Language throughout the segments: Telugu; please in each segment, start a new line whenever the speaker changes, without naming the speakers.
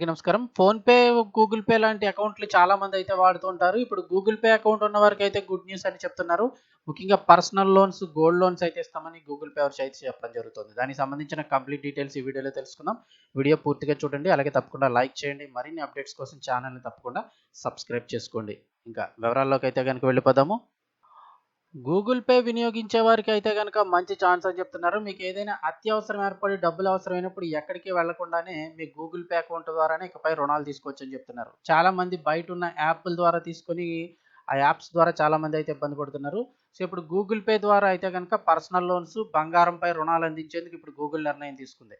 అందరికీ నమస్కారం ఫోన్‌పే, గూగుల్ పే లాంటి అకౌంట్‌లు చాలా మంది అయితే వాడుతుంటారు. ఇప్పుడు గూగుల్ పే అకౌంట్ ఉన్న వారికి అయితే గుడ్ న్యూస్ అని చెప్తున్నారు. ముఖ్యంగా పర్సనల్ లోన్స్, గోల్డ్ లోన్స్ అయితే ఇస్తామని గూగుల్ పే వచ్చి అయితే చెప్పడం జరుగుతుంది. దానికి సంబంధించిన కంప్లీట్ డీటెయిల్స్ ఈ వీడియోలో తెలుసుకుందాం. వీడియో పూర్తిగా చూడండి. అలాగే తప్పకుండా లైక్ చేయండి. మరిన్ని అప్డేట్స్ కోసం ఛానల్ని తప్పకుండా సబ్స్క్రైబ్ చేసుకోండి. ఇంకా వివరాల్లోకి అయితే గనుక వెళ్ళిపోదాము. గూగుల్ పే వినియోగించే వారికి అయితే కనుక మంచి ఛాన్స్ అని చెప్తున్నారు. మీకు ఏదైనా అత్యవసరం ఏర్పడి డబ్బులు అవసరమైనప్పుడు ఎక్కడికి వెళ్ళకుండానే మీ గూగుల్ పే అకౌంట్ ద్వారానే ఇకపై రుణాలు తీసుకోవచ్చని చెప్తున్నారు. చాలా మంది బయటున్న యాప్‌ల ద్వారా తీసుకొని ఆ యాప్స్ ద్వారా చాలా మంది అయితే ఇబ్బంది పడుతున్నారు. సో, ఇప్పుడు గూగుల్ పే ద్వారా అయితే కనుక పర్సనల్ లోన్స్, బంగారంపై రుణాలు అందించేందుకు ఇప్పుడు గూగుల్ నిర్ణయం తీసుకుంది.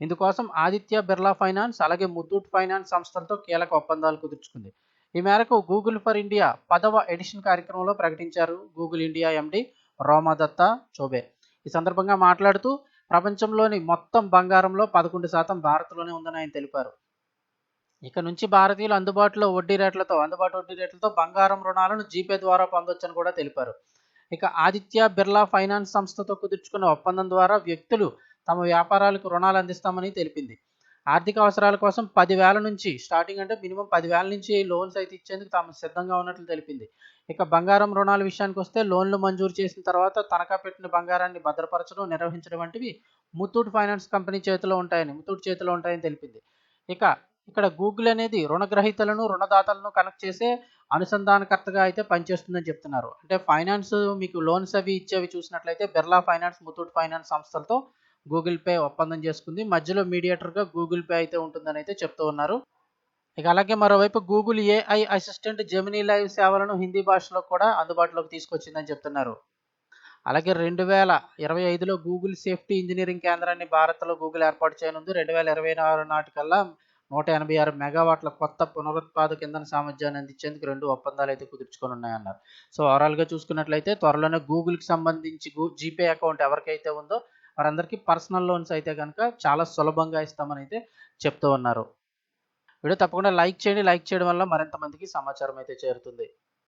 ఇందుకోసం ఆదిత్య బిర్లా ఫైనాన్స్, అలాగే ముత్తూట్ ఫైనాన్స్ సంస్థలతో కీలక ఒప్పందాలు కుదుర్చుకుంది. ఈ మేరకు గూగుల్ ఫర్ ఇండియా పదవ ఎడిషన్ కార్యక్రమంలో ప్రకటించారు Google India MD Romadatta Chobey. ఈ సందర్భంగా మాట్లాడుతూ ప్రపంచంలోని మొత్తం బంగారంలో 11% భారత్‌లోనే ఉందని ఆయన తెలిపారు. ఇక నుంచి భారతీయులు అందుబాటులో వడ్డీ రేట్లతో అందుబాటు వడ్డీ రేట్లతో బంగారం రుణాలను జీపే ద్వారా పొందొచ్చని కూడా తెలిపారు. ఇక ఆదిత్య బిర్లా ఫైనాన్స్ సంస్థతో కుదుర్చుకున్న ఒప్పందం ద్వారా వ్యక్తులు తమ వ్యాపారాలకు రుణాలు అందిస్తామని తెలిపింది. ఆర్థిక అవసరాల కోసం పదివేల నుంచి స్టార్టింగ్ అంటే మినిమం పదివేల నుంచి లోన్స్ అయితే ఇచ్చేందుకు తాము సిద్ధంగా ఉన్నట్లు తెలిపింది. ఇక బంగారం రుణాల విషయానికి వస్తే లోన్లు మంజూరు చేసిన తర్వాత తనఖా పెట్టిన బంగారాన్ని భద్రపరచడం, నిర్వహించడం వంటివి ముత్తూట్ ఫైనాన్స్ కంపెనీ చేతిలో ఉంటాయని ముత్తూట్ చేతిలో ఉంటాయని తెలిపింది. ఇక ఇక్కడ గూగుల్ అనేది రుణగ్రహీతలను, రుణదాతలను కనెక్ట్ చేసే అనుసంధానకర్తగా అయితే పనిచేస్తుందని చెప్తున్నారు. అంటే ఫైనాన్స్ మీకు లోన్స్ అవి ఇచ్చేవి చూసినట్లయితే బిర్లా ఫైనాన్స్, ముత్తూట్ ఫైనాన్స్ సంస్థలతో గూగుల్ పే ఒప్పందం చేసుకుంది. మధ్యలో మీడియేటర్‌గా గూగుల్ పే అయితే ఉంటుందని అయితే చెప్తూ ఉన్నారు. ఇక అలాగే మరోవైపు Google AI assistant Gemini live సేవలను హిందీ భాషలో కూడా అందుబాటులోకి తీసుకొచ్చిందని చెప్తున్నారు. అలాగే 2025లో గూగుల్ సేఫ్టీ ఇంజనీరింగ్ కేంద్రాన్ని భారత్‌లో గూగుల్ ఏర్పాటు చేయనుంది. 2026 నాటికల్లా 186 మెగావాట్ల కొత్త పునరుత్పాదక ఇంధన సామర్థ్యాన్ని అందించేందుకు రెండు ఒప్పందాలు అయితే కుదుర్చుకొని ఉన్నాయన్నారు సో, ఓవరాల్‌గా చూసుకున్నట్లయితే త్వరలోనే గూగుల్‌కి సంబంధించి గూ జీపే అకౌంట్ ఎవరికైతే ఉందో వారందరికీ పర్సనల్ లోన్స్ అయితే కనుక చాలా సులభంగా ఇస్తామని అయితే చెప్తూ ఉన్నారు. వీడియో తప్పకుండా లైక్ చేయండి. లైక్ చేయడం వల్ల మరింత మందికి సమాచారం అయితే చేరుతుంది.